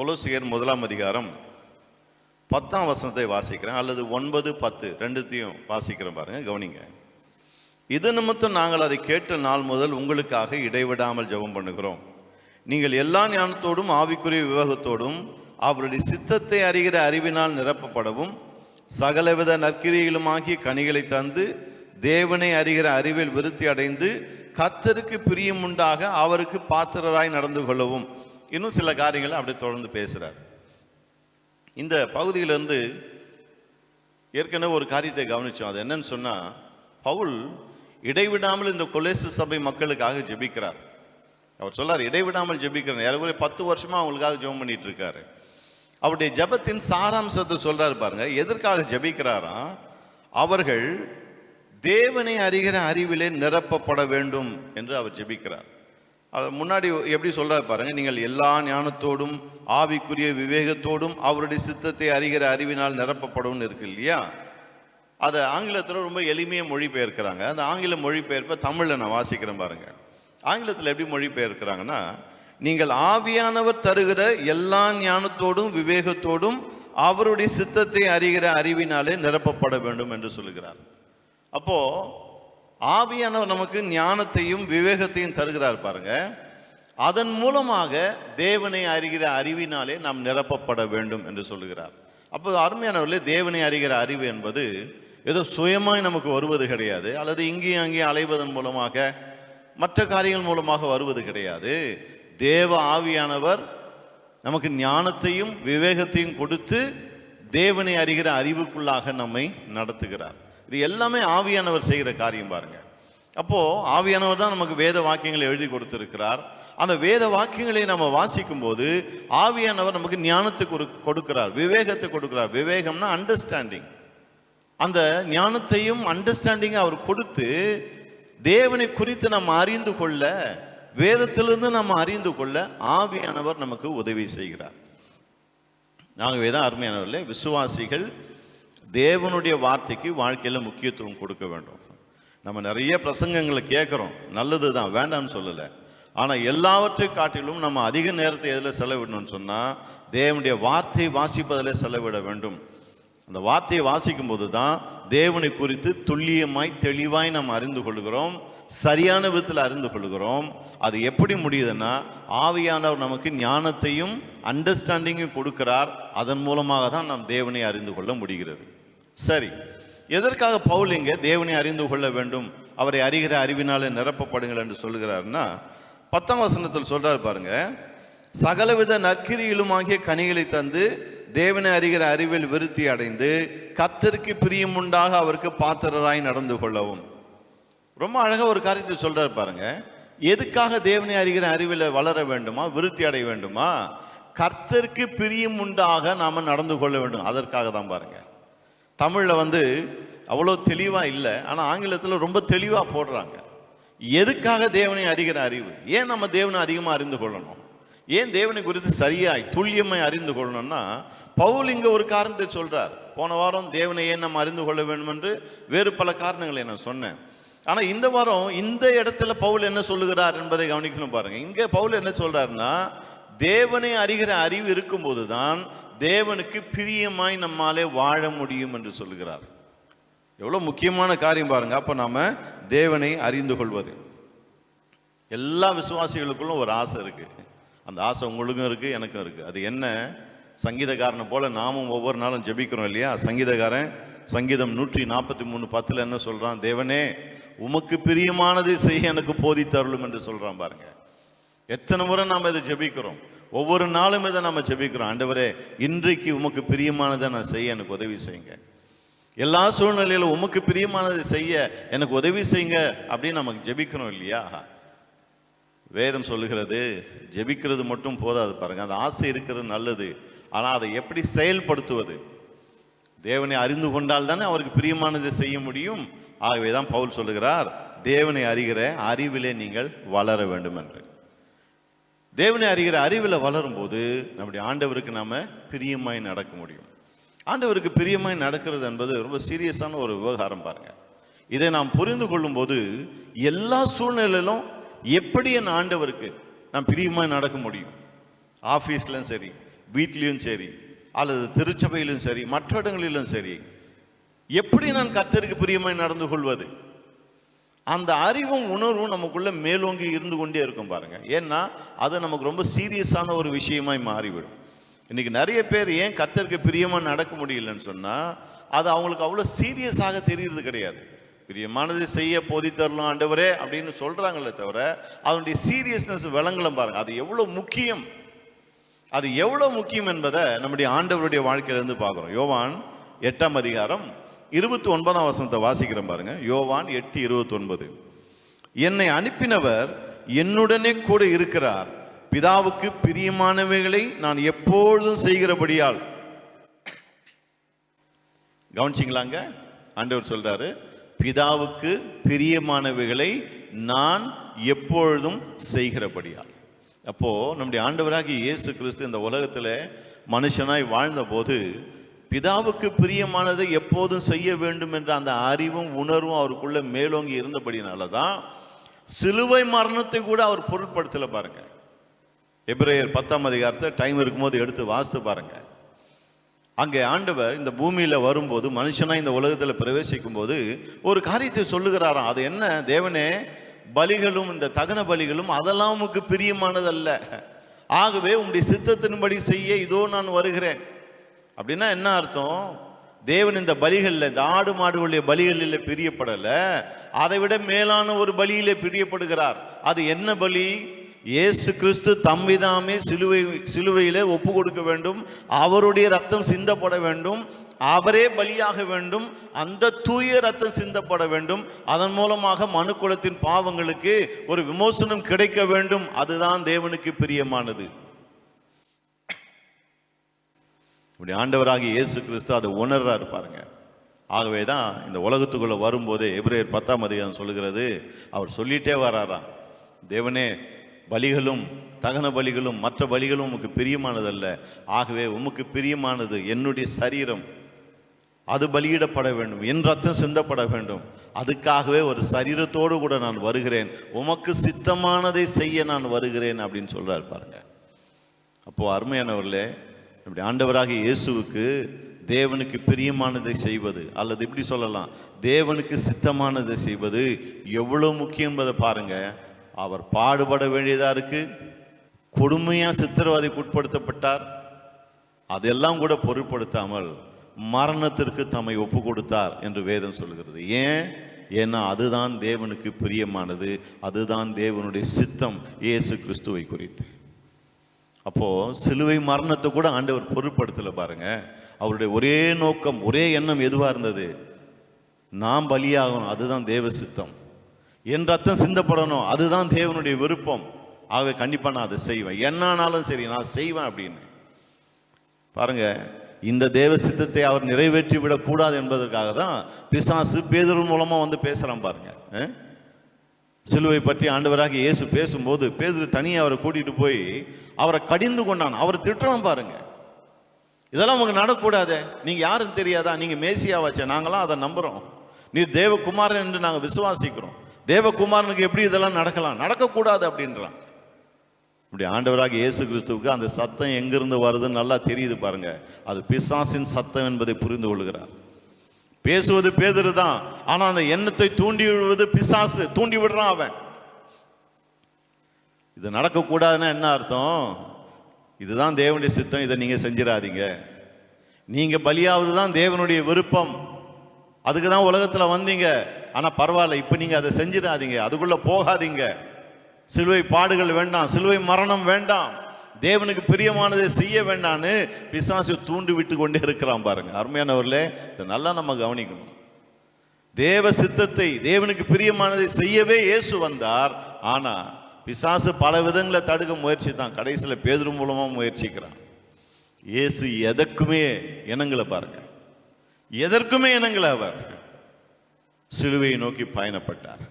கொலோசியர் முதலாம் அதிகாரம் பத்தாம் வசனத்தை வாசிக்கிறேன். அல்லது ஒன்பது பத்து ரெண்டுத்தையும் வாசிக்கிறேன் பாருங்க கவனிங்க. இது நிமித்தம் நாங்கள் அதை கேட்ட நாள் முதல் உங்களுக்காக இடைவிடாமல் ஜெபம் பண்ணுகிறோம். நீங்கள் எல்லா ஞானத்தோடும் ஆவிக்குரிய விவேகத்தோடும் அவருடைய சித்தத்தை அறிகிற அறிவினால் நிரப்பப்படவும் சகலவித நற்கிரிகளுமாகிய கனிகளை தந்து தேவனை அறிகிற அறிவில் விருத்தி அடைந்து கத்தருக்கு பிரியமுண்டாக அவருக்கு பாத்திரராய் நடந்து கொள்ளவும். இன்னும் சில காரியங்களை அப்படியே தொடர்ந்து பேசுகிறார் இந்த பகுதியிலிருந்து ஏற்கனவே ஒரு காரியத்தை கவனிச்சோம். அது என்னன்னு சொன்னால் பவுல் இடைவிடாமல் இந்த கொலேசு சபை மக்களுக்காக ஜெபிக்கிறார். அவர் சொல்லார் இடைவிடாமல் ஜெபிக்கிறார் ஏறக்குறைய பத்து வருஷமா அவங்களுக்காக ஜெபம் பண்ணிட்டு இருக்காரு. அவருடைய ஜெபத்தின் சாராம்சத்தை சொல்றாரு பாருங்க. எதற்காக ஜெபிக்கிறாரா? அவர்கள் தேவனை அறிகிற அறிவிலே நிரப்பப்பட வேண்டும் என்று அவர் ஜெபிக்கிறார். அது முன்னாடி எப்படி சொல்கிறார் பாருங்கள் நீங்கள் எல்லா ஞானத்தோடும் ஆவிக்குரிய விவேகத்தோடும் அவருடைய சித்தத்தை அறிகிற அறிவினால் நிரப்பப்படும் இருக்கு இல்லையா? அதை ஆங்கிலத்தில் ரொம்ப எளிமையாக மொழிபெயர்க்கிறாங்க. அந்த ஆங்கில மொழிபெயர்ப்பை தமிழில் நான் வாசிக்கிறேன் பாருங்கள் ஆங்கிலத்தில் எப்படி மொழிபெயர்க்கிறாங்கன்னா நீங்கள் ஆவியானவர் தருகிற எல்லா ஞானத்தோடும் விவேகத்தோடும் அவருடைய சித்தத்தை அறிகிற அறிவினாலே நிரப்பப்பட வேண்டும் என்று சொல்கிறார் அப்போது ஆவியானவர் நமக்கு ஞானத்தையும் விவேகத்தையும் தருகிறார் பாருங்க. அதன் மூலமாக தேவனை அறிகிற அறிவினாலே நாம் நிரப்பப்பட வேண்டும் என்று சொல்லுகிறார். அப்போ அருமையானவர்களே தேவனை அறிகிற அறிவு என்பது ஏதோ சுயமாய் நமக்கு வருவது கிடையாது. அல்லது இங்கேயும் அங்கேயும் அலைவதன் மூலமாக மற்ற காரியங்கள் மூலமாக வருவது கிடையாது. தேவ ஆவியானவர் நமக்கு ஞானத்தையும் விவேகத்தையும் கொடுத்து தேவனை அறிகிற அறிவுக்குள்ளாக நம்மை நடத்துகிறார். இது எல்லாமே ஆவியானவர் செய்கிற காரியம் பாருங்க. அப்போது ஆவியானவர் தான் நமக்கு வேத வாக்கியங்களை எழுதி கொடுத்துருக்கிறார். அந்த வேத வாக்கியங்களை நம்ம வாசிக்கும் போது ஆவியானவர் நமக்கு ஞானத்தை கொடுக்கிறார் விவேகத்தை கொடுக்கிறார். விவேகம்னா அண்டர்ஸ்டாண்டிங் அந்த ஞானத்தையும் அண்டர்ஸ்டாண்டிங் அவர் கொடுத்து தேவனை குறித்து நம்ம அறிந்து கொள்ள வேதத்திலிருந்து நம்ம அறிந்து கொள்ள ஆவியானவர் நமக்கு உதவி செய்கிறார். ஆகவே தான் அருமையானவர்களே விசுவாசிகள் தேவனுடைய வார்த்தைக்கு வாழ்க்கையில் முக்கியத்துவம் கொடுக்க வேண்டும். நம்ம நிறைய பிரசங்கங்களை கேட்குறோம். நல்லது தான் வேண்டாம்னு சொல்லலை. ஆனால் எல்லாவற்றை காட்டிலும் நம்ம அதிக நேரத்தை எதில் செலவிடணும்னு சொன்னால் தேவனுடைய வார்த்தையை வாசிப்பதில் செலவிட வேண்டும். அந்த வார்த்தையை வாசிக்கும் போது தான் தேவனை குறித்து துல்லியமாய் தெளிவாய் நாம் அறிந்து கொள்கிறோம். சரியான விதத்தில் அறிந்து கொள்கிறோம். அது எப்படி முடியுதுன்னா ஆவியானவர் நமக்கு ஞானத்தையும் அண்டர்ஸ்டாண்டிங்கும் கொடுக்கிறார். அதன் மூலமாக தான் நாம் தேவனை அறிந்து கொள்ள முடிகிறது. சரி. எதற்காக பவுல் இங்கே தேவனை அறிந்து கொள்ள வேண்டும் அவரை அறிகிற அறிவினாலே நிரப்பப்படுங்கள் என்று சொல்லுகிறார்னா பத்தாம் வசனத்தில் சொல்றார் பாருங்க சகலவித நற்கிரியிலுமாகிய கனிகளை தந்து தேவனை அறிகிற அறிவில் விருத்தி அடைந்து கர்த்தருக்கு பிரியமுண்டாக அவருக்கு பாத்திரராய் நடந்து கொள்ளவும். ரொம்ப அழகாக ஒரு காரியத்தை சொல்றாரு பாருங்க எதுக்காக தேவனை அறிகிற அறிவில் வளர வேண்டுமா விருத்தி அடைய வேண்டுமா? கர்த்தருக்கு பிரியம் உண்டாக நாம் நடந்து கொள்ள வேண்டும். அதற்காக தான் பாருங்க. தமிழில் வந்து அவ்வளோ தெளிவாக இல்லை ஆனால் ஆங்கிலத்தில் ரொம்ப தெளிவாக போடுறாங்க. எதுக்காக தேவனை அறிகிற அறிவு? ஏன் நம்ம தேவனை அதிகமாக அறிந்து கொள்ளணும்? ஏன் தேவனை குறித்து சரியாய் துல்லியமாய் அறிந்து கொள்ளணும்னா பவுல் இங்கே ஒரு காரணத்தை சொல்கிறார் போன வாரம் தேவனை ஏன் நம்ம அறிந்து கொள்ள வேண்டும் என்று வேறு பல காரணங்களை நான் சொன்னேன். ஆனால் இந்த வாரம் இந்த இடத்துல பவுல் என்ன சொல்லுகிறார் என்பதை கவனிக்கணும் பாருங்கள் இங்கே பவுல் என்ன சொல்கிறாருன்னா தேவனை அறிகிற அறிவு இருக்கும்போது தான் தேவனுக்கு பிரியமாய் நம்மாலே வாழ முடியும் என்று சொல்கிறார் எவ்வளோ முக்கியமான காரியம் பாருங்க. அப்போ நாம் தேவனை அறிந்து கொள்வது. எல்லா விசுவாசிகளுக்குள்ளும் ஒரு ஆசை இருக்குது அந்த ஆசை உங்களுக்கும் இருக்குது எனக்கும் இருக்குது அது என்ன? சங்கீதக்காரனை போல நாமும் ஒவ்வொரு நாளும் ஜெபிக்கிறோம் இல்லையா? சங்கீதக்காரன் சங்கீதம் நூற்றி நாற்பத்தி மூணு பத்தில் என்ன சொல்கிறான் தேவனே உமக்கு பிரியமானதை செய்ய எனக்கு போதித்தருளும் என்று சொல்கிறான் பாருங்க. எத்தனை முறை நாம் இதை ஜெபிக்கிறோம்? ஒவ்வொரு நாளும் இதை நம்ம ஜெபிக்கிறோம். ஆண்டவரே இன்றைக்கு உமக்கு பிரியமானதை நான் செய்ய எனக்கு உதவி செய்யுங்க. எல்லா சூழ்நிலையிலும் உமக்கு பிரியமானதை செய்ய எனக்கு உதவி செய்யுங்க அப்படின்னு நமக்கு ஜெபிக்கிறோம் இல்லையா? வேதம் சொல்லுகிறது ஜெபிக்கிறது மட்டும் போதாது பாருங்க. அந்த ஆசை இருக்கிறது நல்லது. ஆனால் அதை எப்படி செயல்படுத்துவது? தேவனை அறிந்து கொண்டால் தானே அவருக்கு பிரியமானதை செய்ய முடியும். ஆகவே தான் பவுல் சொல்லுகிறார் தேவனை அறிகிற அறிவிலே நீங்கள் வளர வேண்டும் என்று தேவனை அறிகிற அறிவில் வளரும்போது நம்முடைய ஆண்டவருக்கு நாம் பிரியமாய் நடக்க முடியும். ஆண்டவருக்கு பிரியமாய் நடக்கிறது என்பது ரொம்ப சீரியஸான ஒரு விவகாரம் பாருங்க. இதை நாம் புரிந்து கொள்ளும்போது எல்லா சூழ்நிலையிலும் எப்படி என் ஆண்டவருக்கு நான் பிரியமாய் நடக்க முடியும்? ஆஃபீஸ்லையும் சரி வீட்லேயும் சரி அல்லது திருச்சபையிலும் சரி மற்ற இடங்களிலும் சரி எப்படி நான் கத்தருக்கு பிரியமாய் நடந்து கொள்வது? அந்த அறிவும் உணர்வும் நமக்குள்ள மேலோங்கி இருந்து கொண்டே இருக்கும் பாருங்க. ஏன்னா அது நமக்கு ரொம்ப சீரியஸான ஒரு விஷயமாய் மாறிவிடும். இன்னைக்கு நிறைய பேர் ஏன் கத்தருக்கு பிரியமா நடக்க முடியலன்னு சொன்னா அது அவங்களுக்கு அவ்வளோ சீரியஸாக தெரிகிறது கிடையாது. பிரியமானது செய்ய போதி தரலாம் ஆண்டவரே அப்படின்னு சொல்றாங்களே தவிர அதனுடைய சீரியஸ்னஸ் விளங்கலம் பாருங்க. அது எவ்வளோ முக்கியம். அது எவ்வளவு முக்கியம் என்பதை நம்முடைய ஆண்டவருடைய வாழ்க்கையிலிருந்து பார்க்குறோம். யோவான் எட்டாம் அதிகாரம் இருபத்தி ஒன்பதாம் வசனத்தை வாசிக்கிறேன் பாருங்க. யோவான் எட்டு இருபத்தி ஒன்பது என்னை அனுப்பினவர் என்னுடனே கூட இருக்கிறார். பிதாவுக்கு பிரியமானவைகளை நான் எப்பொழுதும் செய்கிறபடியால். கவனிச்சிங்களாங்க ஆண்டவர் சொல்றாரு பிதாவுக்கு பிரியமானவைகளை நான் எப்பொழுதும் செய்கிறபடியால். அப்போ நம்முடைய ஆண்டவராகிய இயேசு கிறிஸ்து இந்த உலகத்தில் மனுஷனாய் வாழ்ந்த போது பிதாவுக்கு பிரியமானதை எப்போதும் செய்ய வேண்டும் என்ற அந்த அறிவும் உணர்வும் அவருக்குள்ள மேலோங்கி இருந்தபடினால தான் சிலுவை மரணத்தை கூட அவர் பொருட்படுத்தல பாருங்க. எப்ரேயர் பத்தாம் அதிகாரத்தை டைம் இருக்கும்போது எடுத்து வாசித்து பாருங்க. அங்கே ஆண்டவர் இந்த பூமியில் வரும்போது மனுஷனா இந்த உலகத்தில் பிரவேசிக்கும் போது ஒரு காரியத்தை சொல்லுகிறாராம். அது என்ன? தேவனே பலிகளும் இந்த தகன பலிகளும் அதெல்லாம் உமக்கு பிரியமானதல்ல. ஆகவே உங்களுடைய சித்தத்தின்படி செய்ய இதோ நான் வருகிறேன். அப்படின்னா என்ன அர்த்தம்? தேவன் இந்த பலிகளில் இந்த ஆடு மாடுகளுடைய பலிகளில் பிரியப்படலை. அதை விட மேலான ஒரு பலியிலே பிரியப்படுகிறார். அது என்ன பலி? இயேசு கிறிஸ்து தம்மிதாமே சிலுவை சிலுவையில் ஒப்பு கொடுக்க வேண்டும். அவருடைய ரத்தம் சிந்தப்பட வேண்டும். அவரே பலியாக வேண்டும். அந்த தூய ரத்தம் சிந்தப்பட வேண்டும். அதன் மூலமாக மனுக்குலத்தின் பாவங்களுக்கு ஒரு விமோசனம் கிடைக்க வேண்டும். அதுதான் தேவனுக்கு பிரியமானது. இப்படி ஆண்டவராகி இயேசு கிறிஸ்து அதை உணர்றாரு பாருங்க. ஆகவே தான் இந்த உலகத்துக்குள்ளே வரும்போது எபிரேயர் பத்தாம் அதிகாரம் சொல்லுகிறது அவர் சொல்லிட்டே வராராம் தேவனே பலிகளும் தகன பலிகளும் மற்ற பலிகளும் உமக்கு பிரியமானதல்ல. ஆகவே உமக்கு பிரியமானது என்னுடைய சரீரம். அது பலியிடப்பட வேண்டும் என் ரத்தம் சிந்தப்பட வேண்டும். அதுக்காகவே ஒரு சரீரத்தோடு கூட நான் வருகிறேன். உமக்கு சித்தமானதை செய்ய நான் வருகிறேன் அப்படின்னு சொல்கிறார் பாருங்க. அப்போது அருமையானவர்களே இப்படி ஆண்டவராக இயேசுவுக்கு தேவனுக்கு பிரியமானதை செய்வது அல்லது இப்படி சொல்லலாம் தேவனுக்கு சித்தமானதை செய்வது எவ்வளோ முக்கியம் என்பதை பாருங்க. அவர் பாடுபட வேண்டியதாக இருக்குது கொடுமையாக சித்திரவதைக்கு உட்படுத்தப்பட்டார். அதெல்லாம் கூட பொருட்படுத்தாமல் மரணத்திற்கு தம்மை ஒப்பு கொடுத்தார் என்று வேதம் சொல்கிறது. ஏன்? ஏன்னா அதுதான் தேவனுக்கு பிரியமானது. அதுதான் தேவனுடைய சித்தம். இயேசு கிறிஸ்துவை குறித்து. அப்போது சிலுவை மரணத்தை கூட ஆண்டவர் பொருட்படுத்தலை பாருங்க. அவருடைய ஒரே நோக்கம் ஒரே எண்ணம் எதுவாக இருந்தது? நாம் பலியாகணும் அதுதான் தேவ சித்தம். என் ரத்தம் சிந்தப்படணும் அதுதான் தேவனுடைய விருப்பம். ஆகவே கண்டிப்பாக நான் அதை செய்வேன். என்னானாலும் சரி நான் செய்வேன் அப்படின்னு. பாருங்க இந்த தேவ சித்தத்தை அவர் நிறைவேற்றி விடக்கூடாது என்பதற்காக தான் பிசாசு பேதர் மூலமாக வந்து பேசுகிறான் பாருங்க. சிலுவை பற்றி ஆண்டவராக இயேசு பேசும்போது பேதுரு தனியாக அவரை கூட்டிகிட்டு போய் அவரை கடிந்து கொண்டான். அவரை திட்டுறான் பாருங்க. இதெல்லாம் உங்களுக்கு நடக்கூடாதே. நீங்கள் யாருன்னு தெரியாதா? நீங்கள் மேசியா வச்ச நாங்களாம் அதை நம்புகிறோம் நீர் தேவகுமாரன் என்று நாங்கள் விசுவாசிக்கிறோம். தேவகுமாரனுக்கு எப்படி இதெல்லாம் நடக்கலாம்? நடக்கக்கூடாது அப்படின்றான். இப்படி ஆண்டவராக இயேசு கிறிஸ்துவுக்கு அந்த சத்தம் எங்கிருந்து வருதுன்னு நல்லா தெரியுது பாருங்க. அது பிசாசின் சத்தம் என்பதை புரிந்து கொள்கிறார் பேசுவது பேதரு தான். ஆனால் அந்த எண்ணத்தை தூண்டி விடுவது பிசாசு. தூண்டி விடுறான் அவன். இது நடக்கக்கூடாதுன்னா என்ன அர்த்தம்? இதுதான் தேவனுடைய சித்தம் இதை நீங்கள் செஞ்சிடாதீங்க. நீங்கள் பலியாவது தான் தேவனுடைய விருப்பம். அதுக்கு தான் உலகத்தில் வந்தீங்க. ஆனால் பரவாயில்ல இப்போ நீங்கள் அதை செஞ்சிடாதீங்க. அதுக்குள்ளே போகாதீங்க. சிலுவை பாடுகள் வேண்டாம். சிலுவை மரணம் வேண்டாம். தேவனுக்கு பிரியமானதை செய்ய வேண்டான்னு பிசாசு தூண்டி விட்டு கொண்டே இருக்கிறான் பாருங்க. அருமையானவர்களே இதை நல்லா நம்ம கவனிக்கணும். தேவ சித்தத்தை தேவனுக்கு பிரியமானதை செய்யவே இயேசு வந்தார். ஆனா பிசாசு பல விதங்களை தடுக்க முயற்சி தான் கடைசியில் பேதும் மூலமாக முயற்சிக்கிறான். இயேசு எதற்குமே இனங்களை பாருங்க. எதற்குமே இனங்களை அவர். சிலுவையை நோக்கி பயணப்பட்டார்.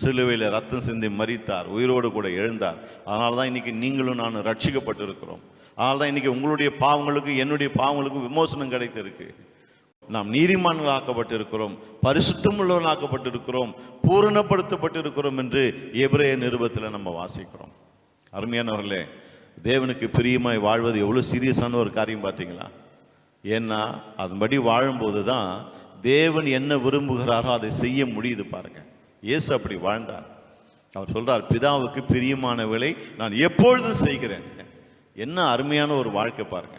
சிலுவையில் ரத்தம் சிந்தி மறித்தார் உயிரோடு கூட எழுந்தார். அதனால தான் இன்னைக்கு நீங்களும் நான் ரட்சிக்கப்பட்டு இருக்கிறோம் அதனால தான் இன்னைக்கு உங்களுடைய பாவங்களுக்கு என்னுடைய பாவங்களுக்கு விமோசனம் கிடைத்திருக்கு. நாம் நீதிமான்கள் ஆக்கப்பட்டிருக்கிறோம் பரிசுத்தம் ஆக்கப்பட்டிருக்கிறோம் பூரணப்படுத்தப்பட்டிருக்கிறோம் என்று எபிரேய நிருபத்தில் நம்ம வாசிக்கிறோம். அருமையானவர்களே தேவனுக்கு பிரியமாய் வாழ்வது எவ்வளோ சீரியஸான ஒரு காரியம் பார்த்தீங்களா? ஏன்னா அதன்படி வாழும்போது தான் தேவன் என்ன விரும்புகிறாரோ அதை செய்ய முடியுது பாருங்கள் இயேசு அப்படி வாழ்ந்தார். அவர் சொல்றார் பிதாவுக்கு பிரியமான வேலை நான் எப்பொழுதும் செய்கிறேன். என்ன அருமையான ஒரு வாழ்க்கை பாருங்க.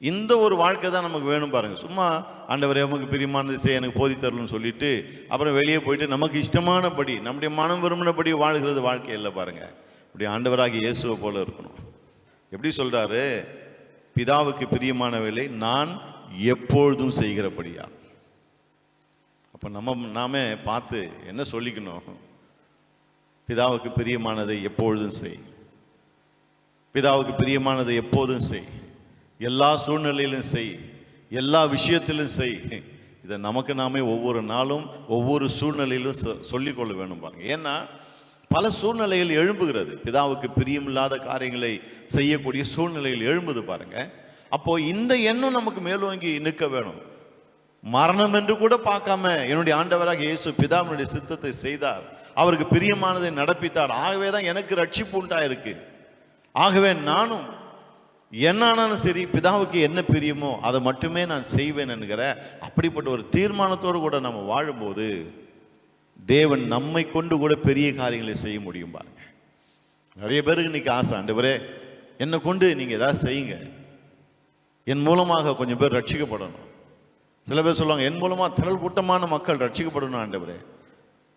இந்த ஒரு வாழ்க்கை தான் நமக்கு வேணும் பாருங்க. சும்மா ஆண்டவர் நமக்கு பிரியமானது செய்ய எனக்கு போதி தரலன்னு சொல்லிட்டு அப்புறம் வெளியே போயிட்டு நமக்கு இஷ்டமானபடி நம்முடைய மனம் விரும்பினபடி வாழ்கிறது வாழ்க்கை இல்லை பாருங்க. இப்படி ஆண்டவராக இயேசுவை போல இருக்கணும். எப்படி சொல்றாரு? பிதாவுக்கு பிரியமான வேலை நான் எப்பொழுதும் செய்கிறபடியா. அப்போ நம்ம நாமே பார்த்து என்ன சொல்லிக்கணும்? பிதாவுக்கு பிரியமானதை எப்பொழுதும் செய். பிதாவுக்கு பிரியமானதை எப்போதும் செய். எல்லா சூழ்நிலையிலும் செய். எல்லா விஷயத்திலும் செய். இதை நமக்கு நாமே ஒவ்வொரு நாளும் ஒவ்வொரு சூழ்நிலையிலும் சொ- சொல்லிக்கொள்ள வேணும் பாருங்க. ஏன்னா பல சூழ்நிலைகள் எழும்புகிறது. பிதாவுக்கு பிரியமில்லாத காரியங்களை செய்யக்கூடிய சூழ்நிலைகள் எழும்புது பாருங்க. அப்போ இந்த எண்ணம் நமக்கு மேலோங்கி நிற்க வேணும். மரணம் என்று கூட பார்க்காம என்னுடைய ஆண்டவராக இயேசு பிதாவினுடைய சித்தத்தை செய்தார். அவருக்கு பிரியமானதை நடப்பித்தார். ஆகவே தான் எனக்கு ரட்சிப்பு உண்டாயிருக்கு. ஆகவே நானும் என்னானாலும் சரி பிதாவுக்கு என்ன பிரியமோ அதை மட்டுமே நான் செய்வேன் என்கிற அப்படிப்பட்ட ஒரு தீர்மானத்தோடு கூட நம்ம வாழும்போது தேவன் நம்மை கொண்டு கூட பெரிய காரியங்களை செய்ய முடியும் பாருங்க. நிறைய பேருக்கு இன்னைக்கு ஆசை ஆண்டவரே என்னை கொண்டு நீங்கள் ஏதாவது செய்யுங்க. என் மூலமாக கொஞ்சம் பேர் ரட்சிக்கப்படணும். சில பேர் சொல்லுவாங்க என் மூலமா திரள் கூட்டமான மக்கள் ரட்சிக்கப்படணும் ஆண்டவரே.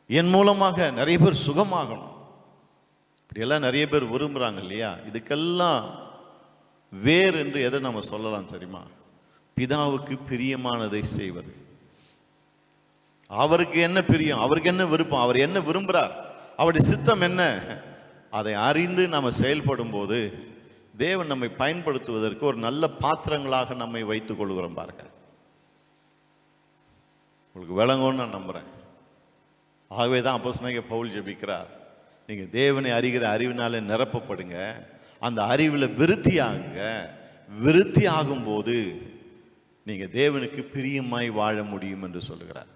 என் மூலமாக நிறைய பேர் சுகமாகணும். இப்படியெல்லாம் நிறைய பேர் விரும்புறாங்க இல்லையா? இதுக்கெல்லாம் வேர் என்று எதை நம்ம சொல்லலாம் சரிமா பிதாவுக்கு பிரியமானதை செய்வது. அவருக்கு என்ன பிரியம்? அவருக்கு என்ன விருப்பம்? அவர் என்ன விரும்புறார்? அவருடைய சித்தம் என்ன? அதை அறிந்து நாம் செயல்படும் போது தேவன் நம்மை பயன்படுத்துவதற்கு ஒரு நல்ல பாத்திரங்களாக நம்மை வைத்துக் கொள்கிறோம் பாருங்கள் உங்களுக்கு விளங்கும்னு நான் நம்புகிறேன் ஆகவே தான் அப்போ பவுல் ஜெபிக்கிறார். நீங்கள் தேவனை அறிகிற அறிவினாலே நிரப்பப்படுங்க. அந்த அறிவில் விருத்தி ஆகுங்க விருத்தி ஆகும்போது நீங்கள் தேவனுக்கு பிரியமாய் வாழ முடியும் என்று சொல்லுகிறார்.